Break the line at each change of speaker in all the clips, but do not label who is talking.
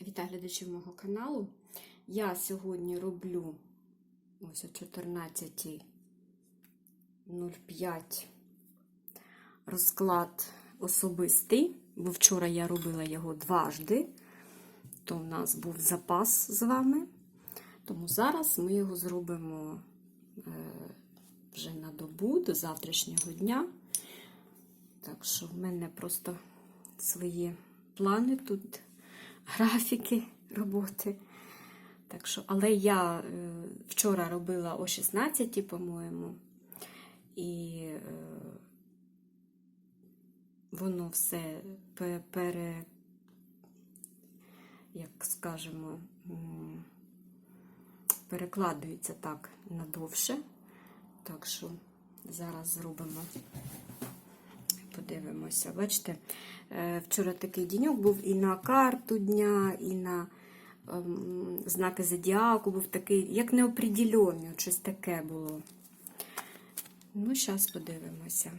Вітаю глядачів мого каналу. Я сьогодні роблю ось о 14.05 розклад особистий, бо вчора я робила його дважди, то в нас був запас з вами. Тому зараз ми його зробимо е, вже на добу до завтрашнього дня. Так що в мене просто свої плани тут, графіки роботи. Так що, але я е, вчора робила о 16, по-моєму, і е, воно все пе- пере, як скажемо, перекладується так надовше. Так що зараз зробимо. Подивимося. Бачите, е, вчора такий діньок був і на карту дня, і на ем, знаки зодіаку був такий, як неопределений, щось таке було. Ну, зараз подивимося.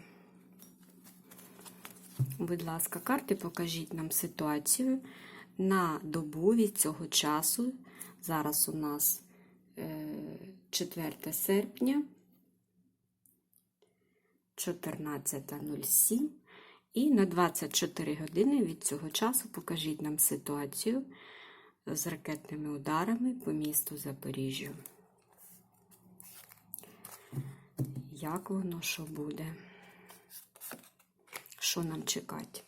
Будь ласка, карти, покажіть нам ситуацію на добу від цього часу. Зараз у нас е, 4 серпня. 14.07. І на 24 години від цього часу покажіть нам ситуацію з ракетними ударами по місту Запоріжжя. Як воно що буде? Що нам чекати?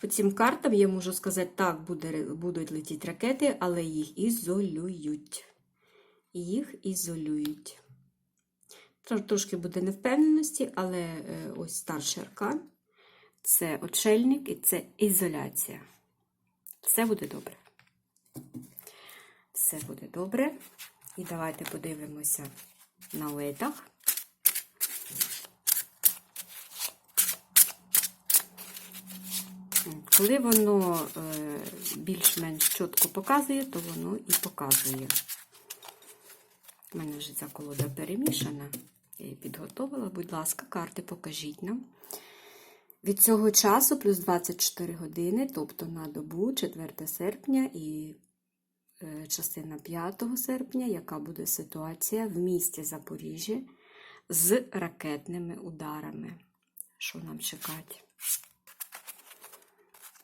По цим картам я можу сказати, так, буде, будуть летіти ракети, але їх ізолюють. Їх ізолюють. Трошки буде невпевненості, але е, ось старший аркан це очельник і це ізоляція. Все буде добре. Все буде добре. І давайте подивимося на летах. Коли воно е, більш-менш чітко показує, то воно і показує. У мене вже ця колода перемішана. Я її підготовила. Будь ласка, карти покажіть нам. Від цього часу плюс 24 години, тобто на добу 4 серпня і е, частина 5 серпня, яка буде ситуація в місті Запоріжжя з ракетними ударами. Що нам чекати?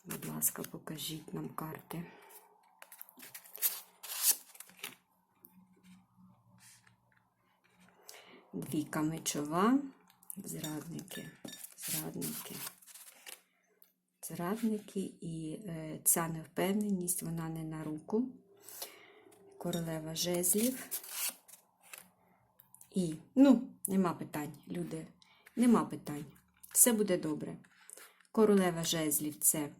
Будь ласка, покажіть нам карти. Двійка мечова, зрадники, зрадники, зрадники, і е, ця невпевненість, вона не на руку. Королева жезлів. І, ну, нема питань, люди, нема питань. Все буде добре. Королева жезлів це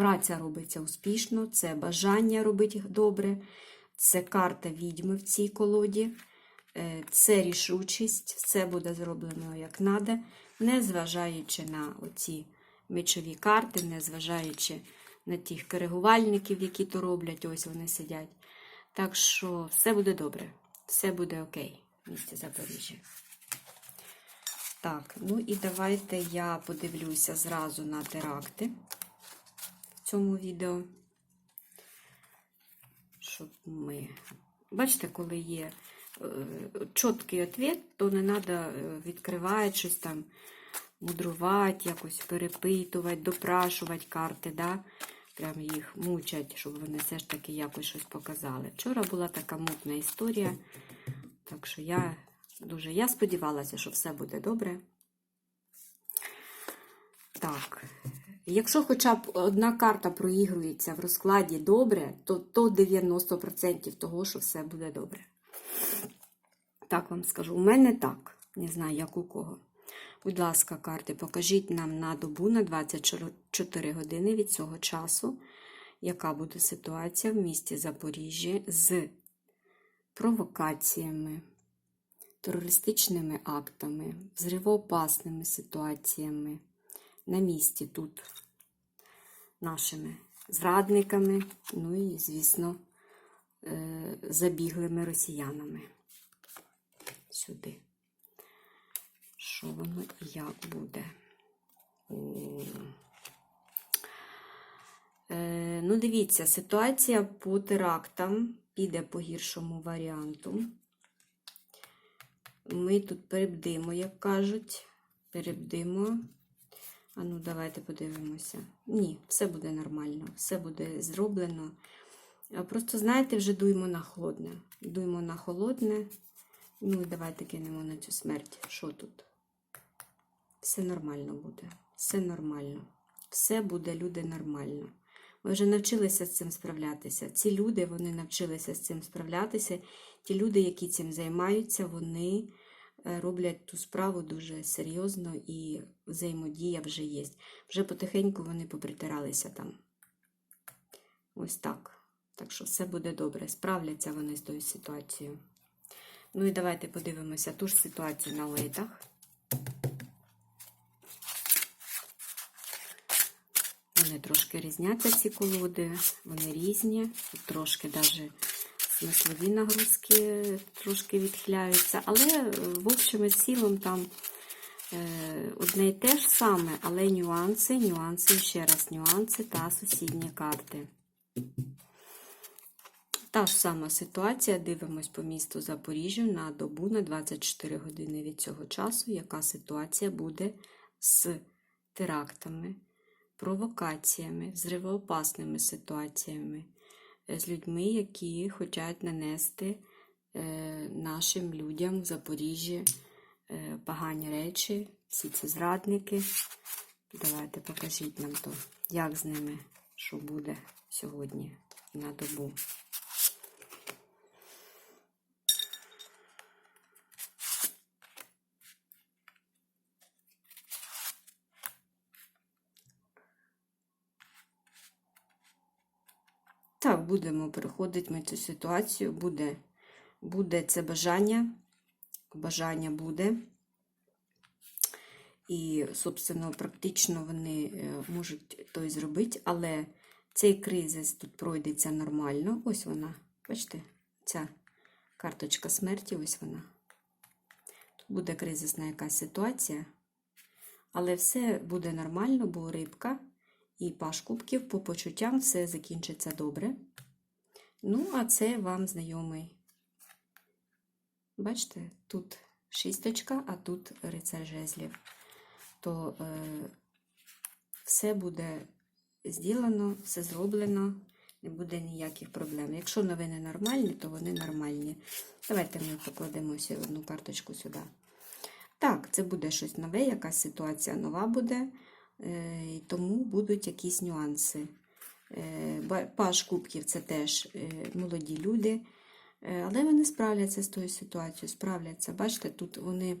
праця робиться успішно, це бажання робити добре, це карта відьми в цій колоді, е, це рішучість, все буде зроблено як треба, незважаючи на оці мечові карти, незважаючи на тих коригувальників, які то роблять, ось вони сидять. Так що все буде добре, все буде окей в місті Запоріжжя. Так, ну і давайте я подивлюся зразу на теракти цьому відео. Щоб ми. Бачите, коли є е, чіткий відповідь, то не треба відкривати щось там, мудрувати, якось перепитувати, допрашувати карти, да? прям їх мучать, щоб вони все ж таки якось щось показали. Вчора була така мутна історія, так що я дуже я сподівалася, що все буде добре. Так, якщо хоча б одна карта проігрується в розкладі добре, то то 90% того, що все буде добре. Так вам скажу. У мене так. Не знаю, як у кого. Будь ласка, карти, покажіть нам на добу на 24 години від цього часу, яка буде ситуація в місті Запоріжжя з провокаціями, терористичними актами, взривоопасними ситуаціями на місці тут, нашими зрадниками, ну і, звісно, е, забіглими росіянами. сюди. Що воно і як буде? Е, ну, дивіться, ситуація по терактам піде по гіршому варіанту. Ми тут перебдимо, як кажуть. Перебдимо. А ну, давайте подивимося. Ні, все буде нормально, все буде зроблено. Просто, знаєте, вже дуймо на холодне. Дуймо на холодне. Ну і давайте кинемо на цю смерть. Що тут? Все нормально буде. Все нормально. Все буде, люди, нормально. Ми вже навчилися з цим справлятися. Ці люди, вони навчилися з цим справлятися. Ті люди, які цим займаються, вони роблять ту справу дуже серйозно і взаємодія вже є. Вже потихеньку вони попритиралися там. Ось так. Так що все буде добре. Справляться вони з тою ситуацією. Ну і давайте подивимося ту ж ситуацію на лейтах. Вони трошки різняться, ці колоди, вони різні, трошки навіть смислові нагрузки трошки відхиляються, але е, в общем і цілому там е, одне й те ж саме, але нюанси, нюанси, ще раз нюанси та сусідні карти. Та ж сама ситуація. Дивимось по місту Запоріжжя на добу на 24 години від цього часу, яка ситуація буде з терактами, провокаціями, взривоопасними ситуаціями, з людьми, які хочуть нанести е, нашим людям в Запоріжжі е, погані речі, всі ці зрадники. Давайте покажіть нам то, як з ними, що буде сьогодні на добу. Так, будемо переходити ми цю ситуацію. Буде, буде це бажання. Бажання буде. І, собственно, практично вони е, можуть то й зробити, але цей кризис тут пройдеться нормально. Ось вона. Бачите, ця карточка смерті, ось вона. Тут буде кризисна якась ситуація. Але все буде нормально, бо рибка і паш кубків по почуттям все закінчиться добре. Ну, а це вам знайомий. Бачите, тут шісточка, а тут рицар жезлів. То е, все буде зроблено, все зроблено, не буде ніяких проблем. Якщо новини нормальні, то вони нормальні. Давайте ми покладемо одну карточку сюди. Так, це буде щось нове, якась ситуація нова буде. Е, тому будуть якісь нюанси. Е, Паш кубків це теж е, молоді люди, але вони справляться з тою ситуацією, справляться. Бачите, тут вони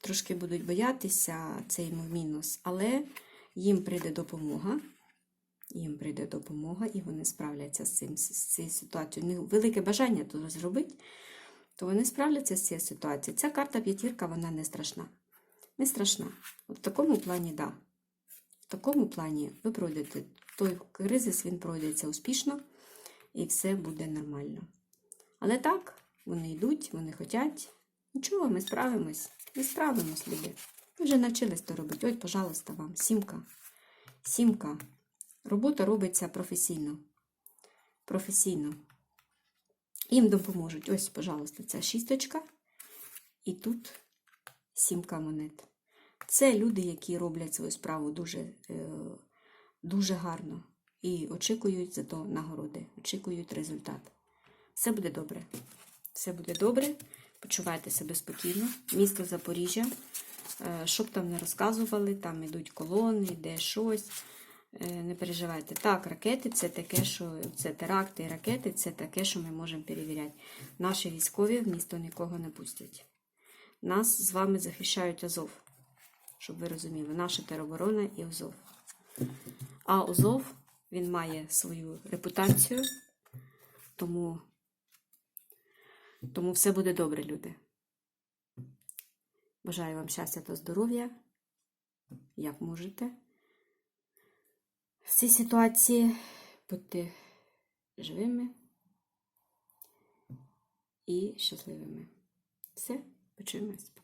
трошки будуть боятися, це йому мінус, але їм прийде допомога. Їм прийде допомога, і вони справляться з цим з цією ситуацією. У них велике бажання то зробити, то вони справляться з цією ситуацією. Ця карта п'ятірка, вона не страшна. Не страшна. От в такому плані, так. Да. В такому плані ви пройдете той кризис, він пройдеться успішно і все буде нормально. Але так, вони йдуть, вони хочуть. Нічого, ми справимось. Ми справимось, люди. Ви вже навчились то робити. Ось, пожалуйста, вам. Сімка. Сімка. Робота робиться професійно. Професійно. Їм допоможуть. Ось, пожалуйста, ця шісточка. І тут сімка монет. Це люди, які роблять свою справу дуже, е, дуже гарно і очікують за то нагороди, очікують результат. Все буде добре. Все буде добре. Почувайте себе спокійно. Місто Запоріжжя. Е, Що б там не розказували, там йдуть колони, йде щось. Е, Не переживайте. Так, ракети це таке, що це теракти і ракети це таке, що ми можемо перевіряти. Наші військові в місто нікого не пустять. Нас з вами захищають Азов, щоб ви розуміли, наша тероборона і Азов. А Азов, він має свою репутацію, тому, тому все буде добре, люди. Бажаю вам щастя та здоров'я, як можете. В цій ситуації будьте живими і щасливими. Все, Почуємось.